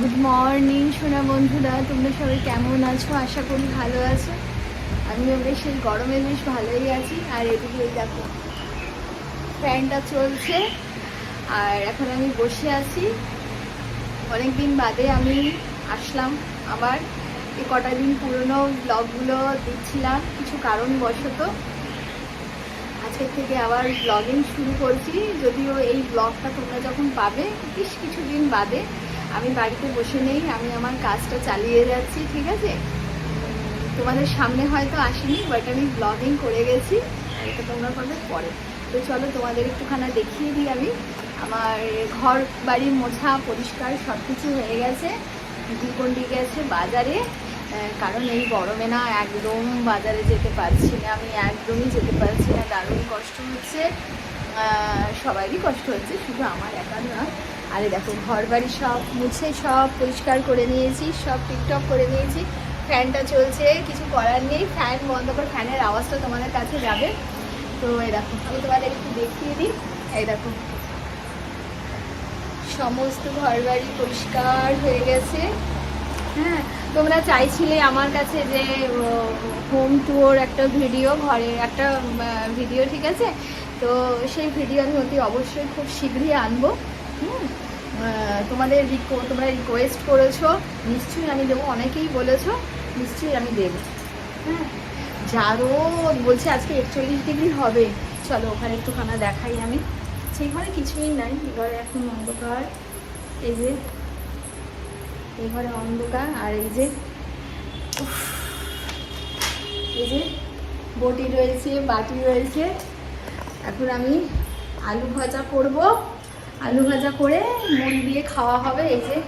Good morning সোনা বন্ধুরা। তোমরা সবাই কেমন আছো? আশা করি ভালো আছো। আমিও বেশ, এই গরমে বেশ ভালোই আছি। আর এদিকে ওই দেখো, ফ্যানটা চলছে। আর এখন আমি বসে আছি। অনেকদিন বাদে আমি আসলাম আবার। এই কটা দিন পুরনো ব্লগগুলো দিচ্ছিলাম, কিছু কারণবশত। আজকের থেকে আবার ব্লগিং শুরু করছি। যদিও এই ব্লগটা তোমরা যখন পাবে, বেশ কিছুদিন বাদে আমি বাড়িতে বসে নেই, আমি আমার কাজটা চালিয়ে যাচ্ছি, ঠিক আছে? তোমাদের সামনে হয়তো আসিনি বাট আমি ব্লগিং করে গেছি, এটা তোমরা পাবে পরে। তো চলো তোমাদের একটুখানা দেখিয়ে দিই আমি। আমার ঘর বাড়ি মোছা পরিষ্কার সব কিছু হয়ে গেছে দুকন্ডি গেছে বাজারে কারণ এই গরমে না একদম বাজারে যেতে পারছি না, আমি একদমই যেতে পারছি না, দারুণ কষ্ট হচ্ছে। সবারই কষ্ট হচ্ছে, শুধু আমার একা না। আরে দেখো ঘর বাড়ি সব মুছে, সব পরিষ্কার করে নিয়েছি, সব টিকটক করে নিয়েছি। ফ্যানটা চলছে, কিছু করার নেই। ফ্যান বন্ধ করে ফ্যানের আওয়াজটা তোমাদের কাছে যাবে। তো এই দেখো, আমি তোমাদের একটু দেখিয়ে দিই। এই দেখো, সমস্ত ঘর বাড়ি পরিষ্কার হয়ে গেছে। হ্যাঁ তোমরা চাইছিলে আমার কাছে যে হোম ট্যুর একটা ভিডিও ঘরের একটা ভিডিও ঠিক আছে? তো সেই ভিডিও আমি অতি অবশ্যই খুব শীঘ্রই আনব। হুম? তোমাদের তোমরা রিকোয়েস্ট করেছ, নিশ্চয়ই আমি দেবো, অনেকেই বলেছ, নিশ্চয়ই আমি দেবো। হ্যাঁ যা বলছে আজকে একচল্লিশ ডিগ্রি হবে। চলো, ওখানে একটুখানা দেখাই আমি। সেই ঘরে কিছুই নাই এই ঘরে এখন অন্ধকার। এই যে এই ঘরে অন্ধকার, আর এই যে এই যে, বটি রয়েছে, বাটি রয়েছে। এখন আমি আলু ভাজা করব। আলু ভাজা করে মুড়ি দিয়ে খাওয়া হবে, এই যে।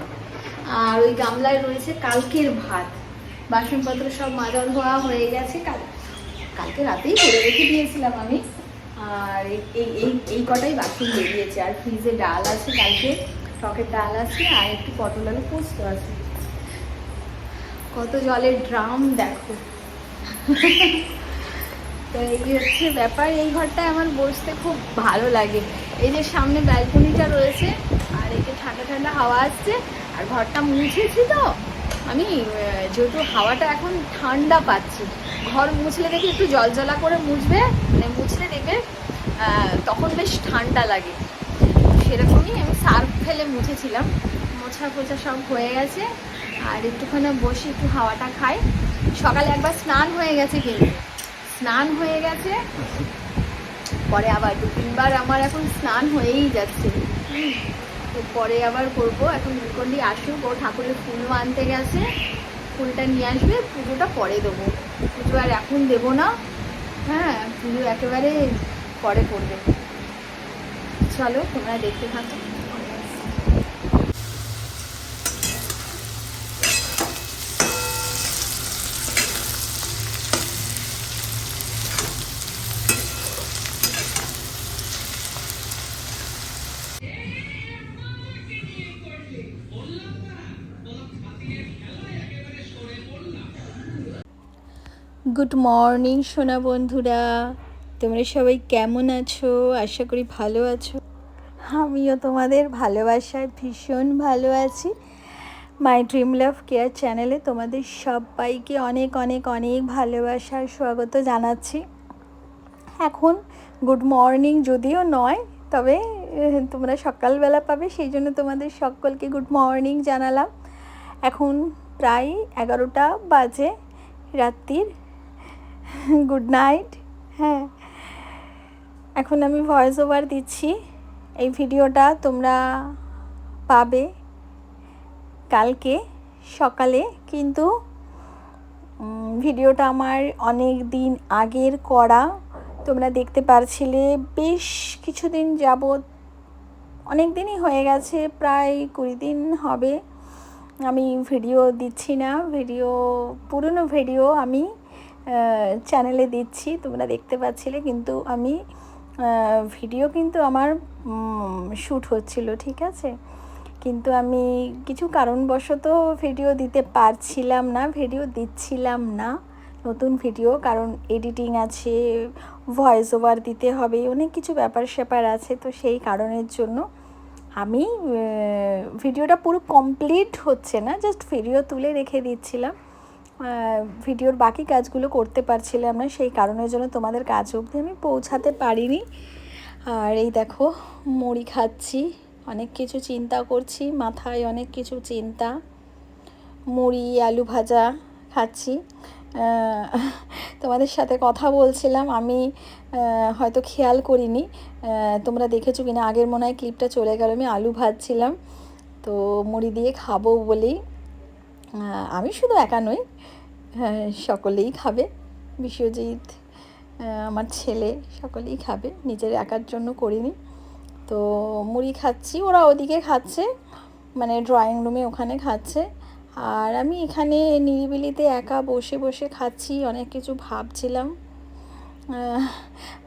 আর ওই গামলায় রয়েছে কালকের ভাত। বাসনপত্র সব মাজা ধোয়া হয়ে গেছে। কাল, কালকে রাতেই করে রেখে দিয়েছিলাম আমি। আর এই- এই এই কটাই বাসন বেরিয়েছে। আর ফ্রিজে ডাল আছে কালকে, টকের ডাল আছে, আর একটু পটল আলু পোস্ত আছে। কত জলের ড্রাম, দেখো। তো এই হচ্ছে ব্যাপার। এই ঘরটায় আমার বসতে খুব ভালো লাগে। এই যে সামনে ব্যালকনিটা রয়েছে, আর এই যে ঠান্ডা ঠান্ডা হাওয়া আসছে, আর ঘরটা মুছেছি তো। আমি যেহেতু হাওয়াটা এখন ঠান্ডা পাচ্ছি, ঘর মুছলে দেখি একটু জলজলা করে মুছবে মানে মুছলে দেখবে তখন বেশ ঠান্ডা লাগে। সেরকমই আমি সার্ফ ফেলে মুছেছিলাম, মোছা ফোছা সব হয়ে গেছে, আর একটুখানি বসে একটু হাওয়াটা খাই। সকালে একবার স্নান হয়ে গেছে কিন্তু, স্নান হয়ে গেছে পরে আবার দু তিনবার আমার এখন স্নান হয়েই যাচ্ছে। তো পরে আবার করব। এখন নীলকণ্ডি আসুক, ও ঠাকুরের ফুলও আনতে গেছে। ফুলটা নিয়ে আসবে, পুজোটা পরে দেবো। পুজো আর এখন দেবো না। হ্যাঁ পুজো একেবারে পরে করবে। চলো তোমরা দেখতে থাকো। গুড মর্নিং, সোনা বন্ধুরা। তোমরা সবাই কেমন আছো? আশা করি ভালো আছো। আমিও তোমাদের ভালোবাসায় ভীষণ ভালো আছি। মাই ড্রিম লাভ কেয়ার চ্যানেলে তোমাদের সবাইকে অনেক অনেক অনেক ভালোবাসার স্বাগত জানাচ্ছি। এখন গুড মর্নিং যদিও নয়, তবে তোমরা সকালবেলা পাবে, সেই জন্য তোমাদের সকলকে গুড মর্নিং জানালাম। এখন প্রায় এগারোটা বাজে রাত্রির। Good night. হ্যাঁ এখন আমি ভয়েস ওভার দিচ্ছি। এই ভিডিওটা তোমরা পাবে কালকে সকালে, কিন্তু ভিডিওটা আমার অনেক দিন আগের করা। তোমরা দেখতে পারছিলে, বেশ কিছুদিন যাবৎ, অনেক দিনই হয়ে গেছে, প্রায় কুড়ি দিন হবে। আমি ভিডিও দিচ্ছি না ভিডিও পুরনো ভিডিও আমি চ্যানেলে দিচ্ছি, তোমরা দেখতে পাচ্ছিলে, কিন্তু আমি ভিডিও কিন্তু আমার শ্যুট হচ্ছিল, ঠিক আছে? কিন্তু আমি কিছু কারণবশত ভিডিও দিতে পারছিলাম না ভিডিও দিচ্ছিলাম না, নতুন ভিডিও কারণ এডিটিং আছে ভয়েস ওভার দিতে হবে, অনেক কিছু ব্যাপার স্যাপার আছে, তো সেই কারণের জন্য আমি ভিডিওটা পুরো কমপ্লিট হচ্ছে না জাস্ট ভিডিও তুলে রেখে দিচ্ছিলাম। ভিডিওর বাকি কাজগুলো করতে পারছিলাম না, সেই কারণের জন্য তোমাদের কাজ অবধি আমি পৌঁছাতে পারিনি। আর এই দেখো, মুড়ি খাচ্ছি, অনেক কিছু চিন্তা করছি, মাথায় অনেক কিছু চিন্তা। মুড়ি, আলু ভাজা খাচ্ছি। তোমাদের সাথে কথা বলছিলাম, আমি হয়তো খেয়াল করিনি। তোমরা দেখেছ কিনা, আগের মনে হয় ক্লিপটা চলে গেল, আমি আলু ভাজছিলাম। তো মুড়ি দিয়ে খাব বলেই। আমি শুধু একা নই হ্যাঁ, সকলেই খাবে। বিশ্বজিৎ আমার ছেলে সকলেই খাবে। নিজের একার জন্য করিনি। তো মুড়ি খাচ্ছি ওরা ওদিকে খাচ্ছে মানে ড্রয়িং রুমে ওখানে খাচ্ছে। আর আমি এখানে নিরিবিলিতে একা বসে বসে খাচ্ছি অনেক কিছু ভাবছিলাম।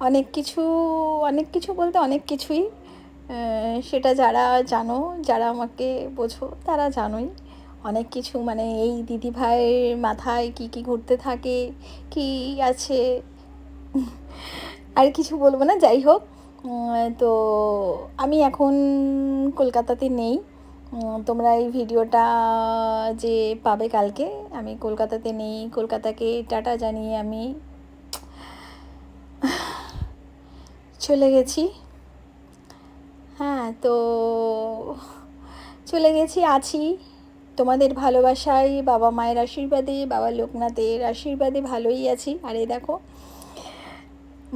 অনেক কিছু অনেক কিছু বলতে অনেক কিছুই সেটা যারা জানো যারা আমাকে বোঝো তারা জানোই। অনেক কিছু মানে এই দিদি ভাইয়ের মাথায় কি কি ঘুরতে থাকে, কি আছে? আর কিছু বলব না, যাই হোক। তো আমি এখন কলকাতাতে নেই। তোমরা এই ভিডিওটা যে পাবে কালকে, আমি কলকাতাতে নেই। কলকাতাকে টাটা জানিয়ে আমি চলে গেছি। হ্যাঁ তো চলে গেছি, আছি। তোমাদের ভালোবাসায় বাবা মায়ের আশীর্বাদে, বাবা লোকনাথের আশীর্বাদে ভালোই আছি। আর দেখো,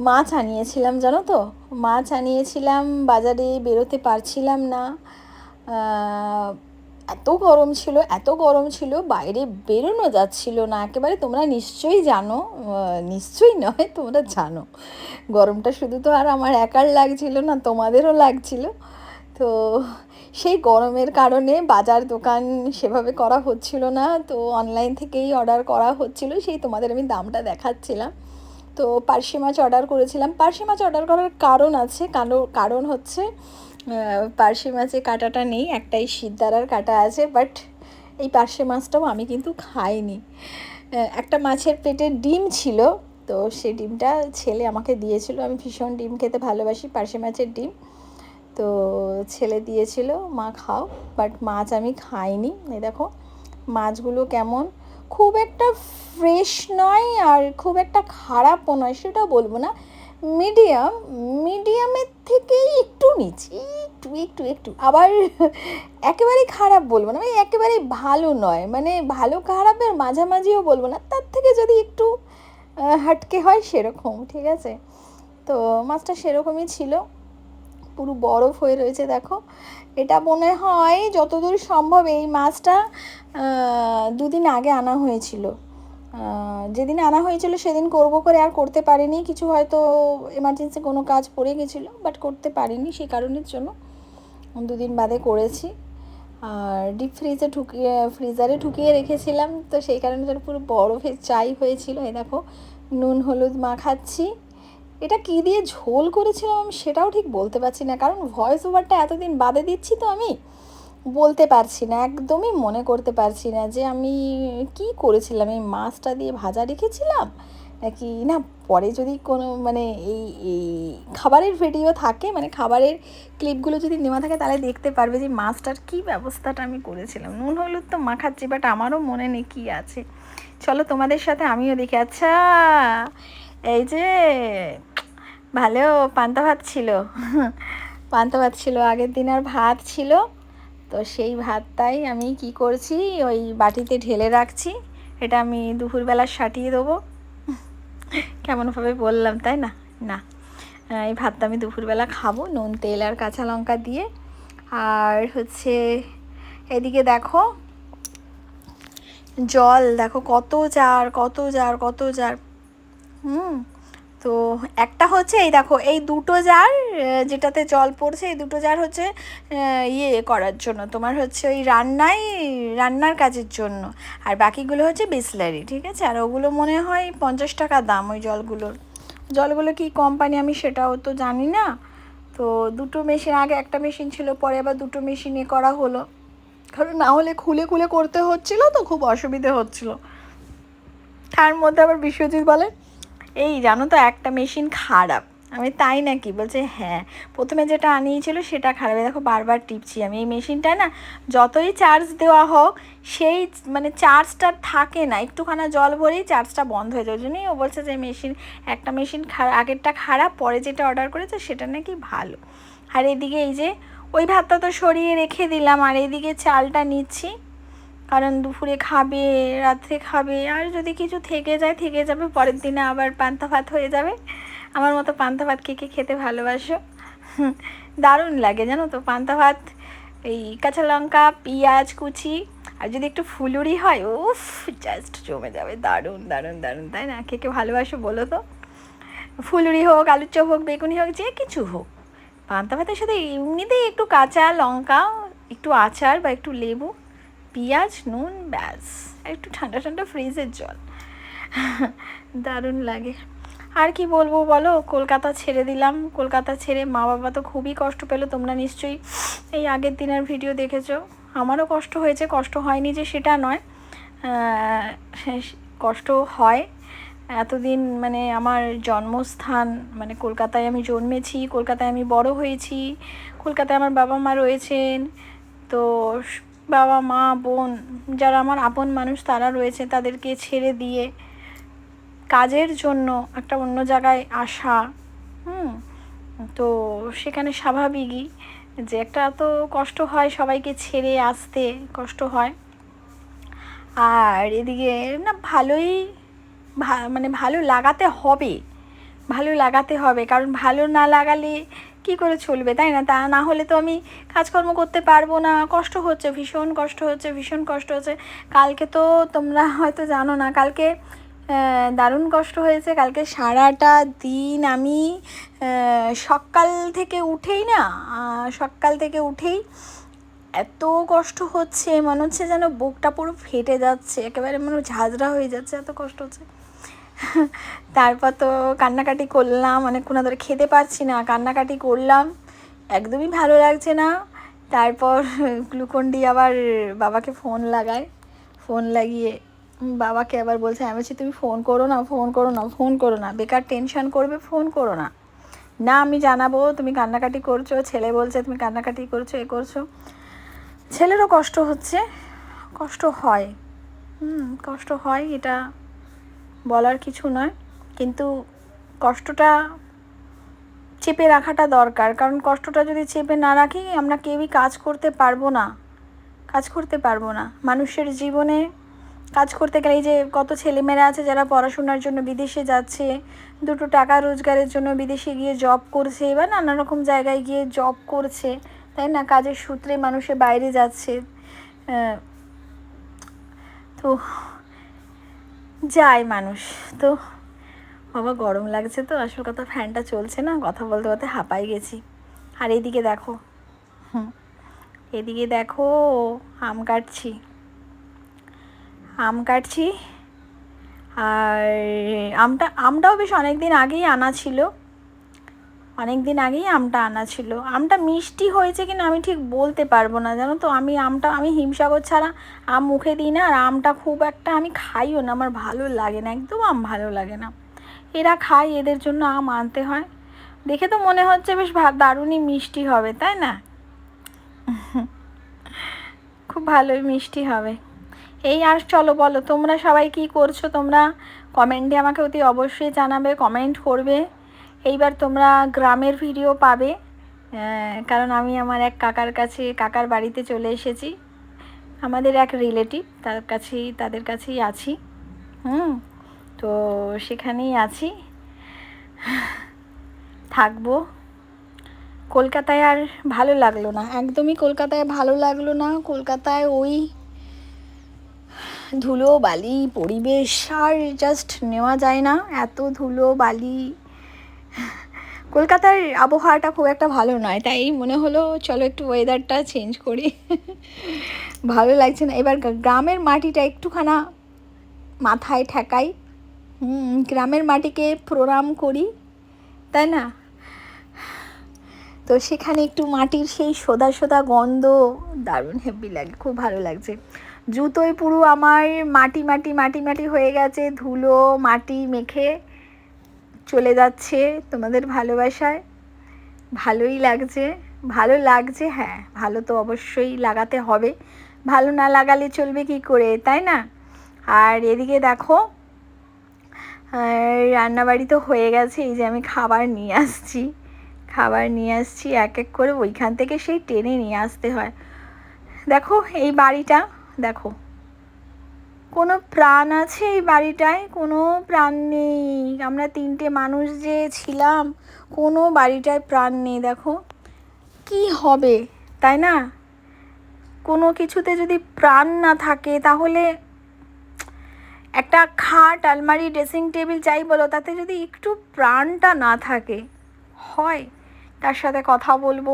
মাছ আনিয়েছিলাম, জানো তো? মাছ আনিয়েছিলাম, বাজারে বেরোতে পারছিলাম না। এত গরম ছিল, এত গরম ছিল, বাইরে বেরোনো যাচ্ছিল না। একেবারে তোমরা নিশ্চয়ই জানো নিশ্চয়ই নয়, তোমরা জানো। গরমটা শুধু তো আর আমার একার লাগছিল না, তোমাদেরও লাগছিল। তো সেই গরমের কারণে বাজার দোকান সেভাবে করা হচ্ছিল না। তো অনলাইন থেকেই অর্ডার করা হচ্ছিল। সেই তোমাদের আমি দামটা দেখাচ্ছিলাম। তো পার্শে মাছ অর্ডার করেছিলাম। পার্শে মাছ অর্ডার করার কারণ আছে। কারণ হচ্ছে পার্শে মাছে কাঁটাটা নেই। একটাই শিরদাঁড়ার কাঁটা আছে। বাট এই পার্শে মাছটাও আমি কিন্তু খাইনি। একটা মাছের পেটে ডিম ছিল। তো সেই ডিমটা ছেলে আমাকে দিয়েছিল। আমি ভীষণ ডিম খেতে ভালোবাসি। পার্শে মাছের ডিম। তো ছেলে দিয়েছিল, মা, খাও। বাট মাছ আমি খাইনি। এই দেখো, মাছগুলো কেমন? খুব একটা ফ্রেশ নয় আর খুব একটা খারাপও নয় সেটা বলব না। মিডিয়াম মিডিয়ামের থেকে একটু নিচে, একটু একটু একটু। আবার একেবারেই খারাপ বলব না মানে একেবারেই ভালো নয়। মানে ভালো খারাপের মাঝামাঝিও বলব না, তার থেকে যদি একটু হাটকে হয় সেরকম, ঠিক আছে? তো মাছটা সেরকমই ছিল। পুরো বরফ হয়ে রয়েছে, দেখো। এটা মনে হয় যতদূর সম্ভব এই মাছটা দুদিন আগে আনা হয়েছিল। যেদিন আনা হয়েছিল সেদিন করব করে আর করতে পারিনি। কিছু হয়তো এমার্জেন্সি কোনো কাজ পড়ে গেছিল বাট করতে পারিনি সেই কারণের জন্য। দুদিন বাদে করেছি। আর ডিপ ফ্রিজে ঢুকিয়ে ফ্রিজারে ঢুকিয়ে রেখেছিলাম, তো সেই কারণে পুরো বরফের চাই হয়েছিল। এই দেখো, নুন, হলুদ মাখাচ্ছি। এটা কী দিয়ে ঝোল করেছিলাম আমি সেটাও ঠিক বলতে পারছি না, কারণ ভয়েস ওভারটা এতদিন বাদে দিচ্ছি তো আমি। বলতে পারছি না, একদমই মনে করতে পারছি না যে আমি কি করেছিলাম, এই মাছটা দিয়ে ভাজা রেখেছিলাম? নাকি না, পরে যদি কোনো মানে এই এই খাবারের ভিডিও থাকে মানে খাবারের ক্লিপগুলো যদি নেওয়া থাকে, তাহলে দেখতে পারবে যে মাছটার কী ব্যবস্থাটা আমি করেছিলাম। নুন, হলুদ তো মাখাচ্ছি বাট আমারও মনে নেই কী আছে। চলো তোমাদের সাথে আমিও দেখি। আচ্ছা এই যে, ভালো পান্তা ভাত ছিল। পান্তা ভাত ছিল, আগের দিন আর ভাত ছিল। তো সেই ভাতটাই আমি কি করছি, ওই বাটিতে ঢেলে রাখছি। এটা আমি দুপুরবেলা সাটিয়ে দেবো। কেমনভাবে বললাম, তাই না? না এই ভাতটা আমি দুপুরবেলা খাব, নুন, তেল আর কাঁচা লঙ্কা দিয়ে। আর হচ্ছে, এদিকে দেখো, জল, দেখো কত জার কত জার কত জার। হুম, তো একটা হচ্ছে এই দেখো, এই দুটো জার যেটাতে জল পড়ছে, এই দুটো জার হচ্ছে ইয়ে করার জন্য। তোমার হচ্ছে ওই রান্নায় রান্নার কাজের জন্য। আর বাকিগুলো হচ্ছে বিসলারি, ঠিক আছে? আর ওগুলো মনে হয় পঞ্চাশ টাকা দাম ওই জলগুলোর। জলগুলো কি কোম্পানি আমি সেটাও তো জানি না। তো দুটো মেশিন আগে একটা মেশিন ছিল, পরে আবার দুটো মেশিনে করা হলো। কারণ না হলে খুলে খুলে করতে হচ্ছিল তো খুব অসুবিধে হচ্ছিল। তার মধ্যে আবার বিশ্বজিৎ বলে এই জানো তো একটা মেশিন খারাপ। আমি তাই নাকি বলছে হ্যাঁ প্রথমে যেটা আনিয়েছিল সেটা খারাপ। দেখো বারবার টিপছি আমি। এই মেশিনটা না যতই চার্জ দেওয়া হোক, সেই মানে চার্জটা থাকে না। একটুখানা জল ভরেই চার্জটা বন্ধ হয়ে যায়। ওই জন্যই ও বলছে যে, মেশিন, একটা মেশিন খারাপ আগেরটা খারাপ, পরে যেটা অর্ডার করেছে সেটা নাকি ভালো। আর এদিকে এই যে, ওই ভাতটা তো সরিয়ে রেখে দিলাম। আর এদিকে চালটা নিচ্ছি। কারণ দুপুরে খাবে, রাত্রে খাবে, আর যদি কিছু থেকে যায়, থেকে যাবে, পরের দিনে আবার পান্তা ভাত হয়ে যাবে। আমার মতো পান্তা ভাত কে কে খেতে ভালোবাসো? দারুণ লাগে জানো তো, পান্তা ভাত, এই কাঁচা লঙ্কা, পেঁয়াজ, কুচি, আর যদি একটু ফুলুরি হয়, উফ জাস্ট জমে যাবে, দারুণ দারুণ দারুণ, তাই না? কে কে ভালোবাসো বলো তো? ফুলুরি হোক, আলুর চপ হোক, বেগুনি হোক, যে কিছু হোক। পান্তা ভাতের সাথে এমনিতেই একটু কাঁচা লঙ্কা, একটু আচার বা একটু লেবু পেঁয়াজ, নুন, ব্যাস। একটু ঠান্ডা ঠান্ডা ফ্রিজের জল। দারুণ লাগে। আর কি বলব বলো? কলকাতা ছেড়ে দিলাম। কলকাতা ছেড়ে মা বাবা তো খুবই কষ্ট পেল। তোমরা নিশ্চয়ই এই আগের দিনের ভিডিও দেখেছ। আমারও কষ্ট হয়েছে। কষ্ট হয়নি যে সেটা নয়। কষ্ট হয়। এতদিন মানে আমার জন্মস্থান মানে কলকাতায় আমি জন্মেছি, কলকাতায় আমি বড় হয়েছি, কলকাতায় আমার বাবা মা রয়েছেন। তো বাবা, মা, বোন, যারা আমার আপন মানুষ, তারা রয়েছে তাদেরকে ছেড়ে দিয়ে কাজের জন্য একটা অন্য জায়গায় আসা। হুম, তো সেখানে স্বাভাবিকই যে একটা তো কষ্ট হয় সবাইকে ছেড়ে আসতে, কষ্ট হয়। আর এদিকে না ভালোই মানে ভালো লাগাতে হবে, ভালো লাগাতে হবে। কারণ ভালো না লাগালে কি করে চলবে, তাই না? তা না হলে তো আমি কাজকর্ম করতে পারব না। কষ্ট হচ্ছে, ভীষণ কষ্ট হচ্ছে, ভীষণ কষ্ট হচ্ছে। কালকে তো তোমরা হয়তো জানো না, কালকে দারুণ কষ্ট হয়েছে। কালকে সারাটা দিন আমি সকাল থেকে উঠেই না সকাল থেকে উঠেই এত কষ্ট হচ্ছে, মনে হচ্ছে যেন বুকটা পুরো ফেটে যাচ্ছে, একেবারে মনে ঝাঁঝরা হয়ে যাচ্ছে, এত কষ্ট হচ্ছে। তারপর তো কান্নাকাটি করলাম অনেকক্ষণ ধরে খেতে পারছি না, কান্নাকাটি করলাম, একদমই ভালো লাগছে না। তারপর গ্লুকন ডি আবার বাবাকে ফোন লাগায়, ফোন লাগিয়ে বাবাকে আবার বলছে, আমি বলছি, তুমি ফোন করো না, ফোন করো না, ফোন করো না, বেকার টেনশন করবে, ফোন করো না। না, আমি জানাব, তুমি কান্নাকাটি করছ, ছেলে বলছে, তুমি কান্নাকাটি করছ, এ করছ। ছেলেরও কষ্ট হচ্ছে, কষ্ট হয়, হুম, কষ্ট হয়, এটা বলার কিছু নয়, কিন্তু কষ্টটা চেপে রাখাটা দরকার। কারণ কষ্টটা যদি চেপে না রাখি, আমরা কেউই কাজ করতে পারব না। কাজ করতে পারব না। মানুষের জীবনে কাজ করতে গেলে এই যে কত ছেলেমেয়েরা আছে যারা পড়াশোনার জন্য বিদেশে যাচ্ছে, দুটো টাকা রোজগারের জন্য বিদেশে গিয়ে জব করছে বা নানা রকম জায়গায় গিয়ে জব করছে, তাই না? কাজের সূত্রে মানুষের বাইরে যাচ্ছে। তো যায় মানুষ। তো বাবা, গরম লাগছে তো, আসল কথা ফ্যানটা চলছে না, কথা বলতে বলতে হাঁপাই গেছি। আর এদিকে দেখো, হুম, এদিকে দেখো, আম কাটছি। আম কাটছি, আর আমটা, আমটাও বেশ অনেক দিন আগেই আনা ছিল। অনেক দিন আগেই আমটা আনা ছিল। আমটা মিষ্টি হয়েছে কিনা আমি ঠিক বলতে পারব না, জানো তো? আমি আমটা, আমি হিমসাগর ছাড়া আম মুখে দিই না, আর আমটা খুব একটা আমি খাইও না, আমার ভালো লাগে না, একদম আম ভালো লাগে না। এরা খায়, এদের জন্য আম আনতে হয়। দেখে তো মনে হচ্ছে বেশ দারুণই মিষ্টি হবে, তাই না? খুব ভালোই মিষ্টি হবে। এই আর চলো বলো, তোমরা সবাই কি করছ? তোমরা কমেন্টে আমাকে অতি অবশ্যই জানাবে, কমেন্ট করবে। এইবার তোমরা গ্রামের ভিডিও পাবে। কারণ আমি আমার এক কাকার কাছে, কাকার বাড়িতে চলে এসেছি। আমাদের এক রিলেটিভ তার কাছেই, তাদের কাছেই আছি। হুম, তো সেখানেই আছি। থাকব। কলকাতায় আর ভালো লাগল না। একদমই কলকাতায় ভালো লাগল না। কলকাতায় ওই ধুলো বালি পরিবেশ আর জাস্ট নেওয়া যায় না। এত ধুলো বালি কলকাতার আবহাওয়াটা খুব একটা ভালো নয় তাই মনে হলো চলো একটু ওয়েদারটা চেঞ্জ করি। ভালো লাগছে না। এবার গ্রামের মাটিটা একটুখানা মাথায় ঠেকাই। হুম, গ্রামের মাটিকে প্রণাম করি তাই না? তো সেখানে একটু মাটির সেই সোদা সোদা গন্ধ দারুণ হেভি লাগে খুব ভালো লাগছে। জুতোয় পুরো আমার মাটি মাটি মাটি মাটি হয়ে গেছে ধুলো মাটি মেখে। চলে যাচ্ছে তোমাদের ভালোবাসায়। ভালোই লাগছে, ভালো লাগছে হ্যাঁ ভালো তো অবশ্যই লাগাতে হবে। ভালো না লাগালে চলবে কি করে, তাই না? আর এদিকে দেখো রান্নাবাড়ি তো হয়ে গেছে, এই যে আমি খাবার নিয়ে আসছি। খাবার নিয়ে আসছি, এক এক করে ওইখান থেকে সেই টেনে নিয়ে আসতে হয়। দেখো এই বাড়িটা, দেখো। কোনো প্রাণ আছে এই বাড়িটায়? কোনো প্রাণ নেই। আমরা তিনটে মানুষ যে ছিলাম, কোনো বাড়িটায় প্রাণ নেই, দেখো। কি হবে, তাই না? কোনো কিছুতে যদি প্রাণ না থাকে, তাহলে একটা খাট, আলমারি, ড্রেসিং টেবিল যাই বলো, তাতে যদি একটু প্রাণটা না থাকে, হয়? তার সাথে কথা বলব,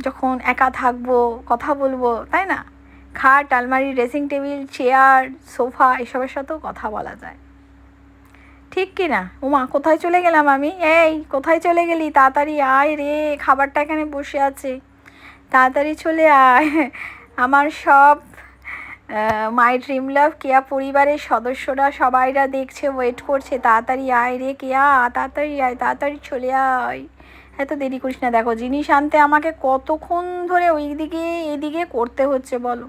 যখন একা থাকব, কথা বলব, তাই না? খাট, আলমারি ড্রেসিং টেবিল চেয়ার সোফা এসবের সাথেও কথা বলা যায়। ঠিক কি না? উমা, কোথায় চলে গেলাম আমি? এই, কোথায় চলে গেলি? তাড়াতাড়ি আয় রে, খাবারটা এখানে বসে আছে। তাড়াতাড়ি চলে আয়। আমার সব মাই ড্রিম লাভ কেয়া পরিবারের সদস্যরা, সবাইরা দেখছে ওয়েট করছে। তাড়াতাড়ি আয় রে কেয়া, তাড়াতাড়ি আয়, তাড়াতাড়ি চলে আয়। এত দেরি করিস না, দেখো, জিনিস আনতে আমাকে কতক্ষণ ধরে ওই দিকে এদিকে করতে হচ্ছে বলো।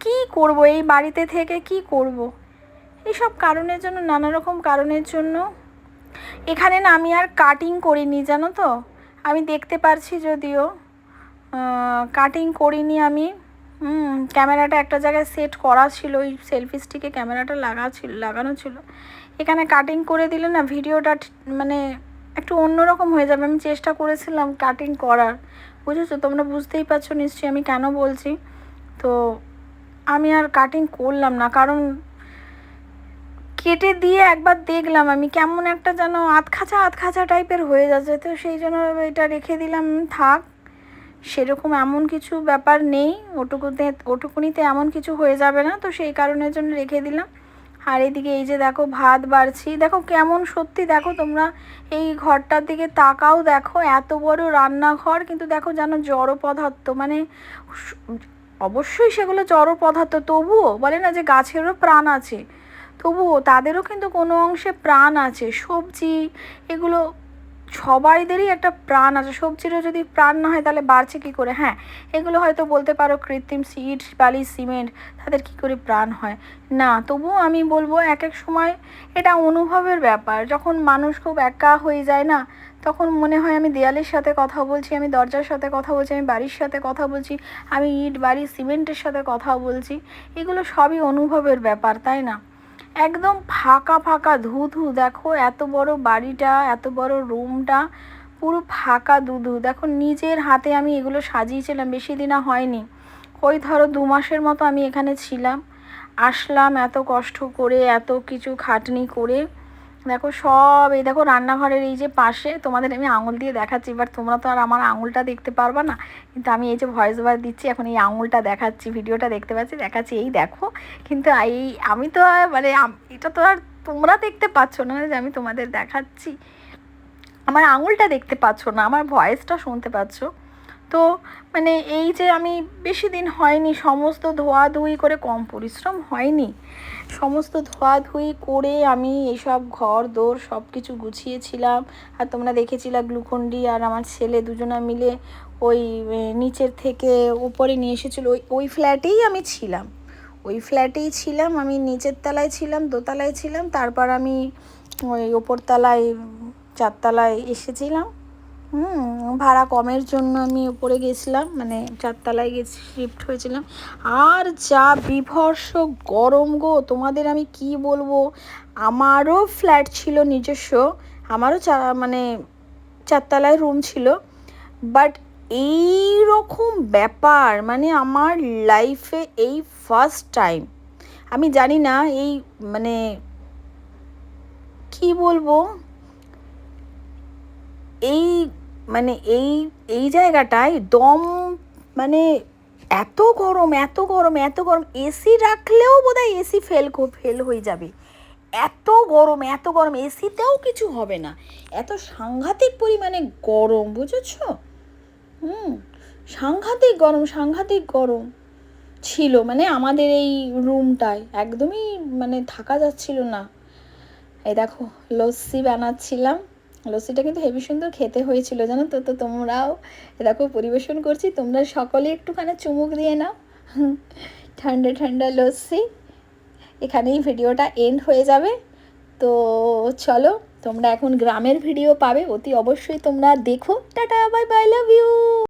কি করব? এই বাড়িতে থেকে কি করব। এইসব কারণের জন্য, নানা রকম কারণের জন্য। এখানে না আমি আর কাটিং করিনি, জানো তো? আমি দেখতে পারছি যদিও। কাটিং করিনি আমি। ক্যামেরাটা একটা জায়গায় সেট করা ছিল, ওই সেলফি স্টিকে ক্যামেরাটা লাগা ছিল, লাগানো ছিল। এখানে কাটিং করে দিলে না ভিডিওটা মানে একটু অন্যরকম হয়ে যাবে। আমি চেষ্টা করেছিলাম কাটিং করার। বুঝেছ? তোমরা বুঝতেই পারছ নিশ্চয়ই আমি কেন বলছি। তো আমি আর কাটিং করলাম না, কারণ কেটে দিয়ে একবার দেখলাম আমি কেমন একটা যেন আধখাঁচা আধখাঁচা টাইপের হয়ে যাচ্ছে, তো সেই জন্য এটা রেখে দিলাম, থাক। সেরকম এমন কিছু ব্যাপার নেই, ওটুকুতে, ওটুকুনিতে এমন কিছু হয়ে যাবে না, তো সেই কারণের জন্য রেখে দিলাম। আর এদিকে এই যে দেখো ভাত বাড়ছি, দেখো কেমন সত্যি দেখো তোমরা এই ঘরটার দিকে তাকাও দেখো, এত বড় রান্নাঘর, কিন্তু দেখো যেন জড় পদার্থ মানে অবশ্যই সেগুলো জড় পদার্থ, তবুও বলে না যে গাছেরও প্রাণ আছে, তবুও তাদেরও কিন্তু কোনো অংশে প্রাণ আছে, সবজি এগুলো সবাইদেরই একটা প্রাণ আছে। সবজিরও যদি প্রাণ না হয় তাহলে বাড়ছে কী করে? হ্যাঁ এগুলো হয়তো বলতে পারো কৃত্রিম সিট বালি, সিমেন্ট, তাদের কী করে প্রাণ হয়? না, তবুও আমি বলব এক এক সময় এটা অনুভবের ব্যাপার। যখন মানুষ খুব একা হয়ে যায় না, তখন মনে হয় আমি দেয়ালের সাথে কথা বলছি, আমি দরজার সাথে কথা বলছি, আমি বাড়ির সাথে কথা বলছি, আমি ইট বাড়ি সিমেন্টের সাথে কথা বলছি। এগুলো সবই অনুভবের ব্যাপার, তাই না? একদম ফাঁকা ফাঁকা ধু ধু দেখো এত বড় বাড়িটা, এত বড় রুমটা পুরো ফাঁকা দুধু দেখো নিজের হাতে আমি এগুলো সাজিয়েছিলাম, বেশি দিন হয়নি। ওই ধরো দু মাসের মতো আমি এখানে ছিলাম। আসলাম এত কষ্ট করে, এত কিছু খাটনি করে। দেখো সব এই দেখো রান্নাঘরের এই যে পাশে তোমাদের আমি আঙুল দিয়ে দেখাচ্ছি, এবার তোমরা তো আর আমার আঙুলটা দেখতে পারবা না। কিন্তু আমি এই যে ভয়েস ওভার দিচ্ছি, এখন এই আঙুলটা দেখাচ্ছি, ভিডিওটা দেখতে পাচ্ছি, দেখাচ্ছি, এই দেখো। কিন্তু এই আমি তো মানে এটা তো আর তোমরা দেখতে পাচ্ছ না যে আমি তোমাদের দেখাচ্ছি। আমার আঙুলটা দেখতে পাচ্ছ না, আমার ভয়েসটা শুনতে পাচ্ছ। তো মানে এই যে আমি বেশি দিন হয়নি, সমস্ত ধোয়াধুয়ি করে কম পরিশ্রম হয়নি। সমস্ত ধোয়াধুয়ি করে আমি এইসব ঘর, দোর সব কিছু গুছিয়েছিলাম। আর তোমরা দেখেছিলা গ্লুকন্ডি আর আমার ছেলে দুজনা মিলে ওই নিচের থেকে উপরে নিয়ে এসেছিল। ওই ওই ফ্ল্যাটেই আমি ছিলাম। ওই ফ্ল্যাটেই ছিলাম, আমি নিচের তলায় ছিলাম, দোতলায় ছিলাম, তারপর আমি ওই ওপরতলায়, চারতলায় এসেছিলাম। হুম, ভাড়া কমের জন্য আমি উপরে গেছিলাম মানে চারতলায় গেছি শিফট হয়েছিলাম। আর যা বিভর্ষ গরম গো, তোমাদের আমি কি বলব? আমারও ফ্ল্যাট ছিল নিজস্ব, আমারও চা মানে চারতলায় রুম ছিল। বাট এই রকম ব্যাপার মানে আমার লাইফে এই ফার্স্ট টাইম আমি জানি না এই মানে কি বলব? এই মানে এই এই জায়গাটায় দম মানে এত গরম এত গরম এত গরম এসি রাখলেও বোধ হয় এসি ফেল ফেল হয়ে যাবে। এত গরম এত গরম এসিতেও কিছু হবে না। এত সাংঘাতিক পরিমাণে গরম, বুঝেছ? হুম, সাংঘাতিক গরম সাংঘাতিক গরম ছিল। মানে আমাদের এই রুমটায় একদমই মানে থাকা যাচ্ছিল না। এই দেখো, লস্যি বানাচ্ছিলাম। লস্যিটা কিন্তু হেভি সুন্দর খেতে হয়েছিল, জানো তো? তো তোমরাও এরকম পরিবেশন করছি। তোমরা সকলে একটুখানি চুমুক দিয়ে নাও। ঠান্ডা ঠান্ডা লস্যি। এখানেই ভিডিওটা এন্ড হয়ে যাবে। তো চলো, তোমরা এখন গ্রামের ভিডিও পাবে। অতি অবশ্যই তোমরা দেখো। Tata bye bye love you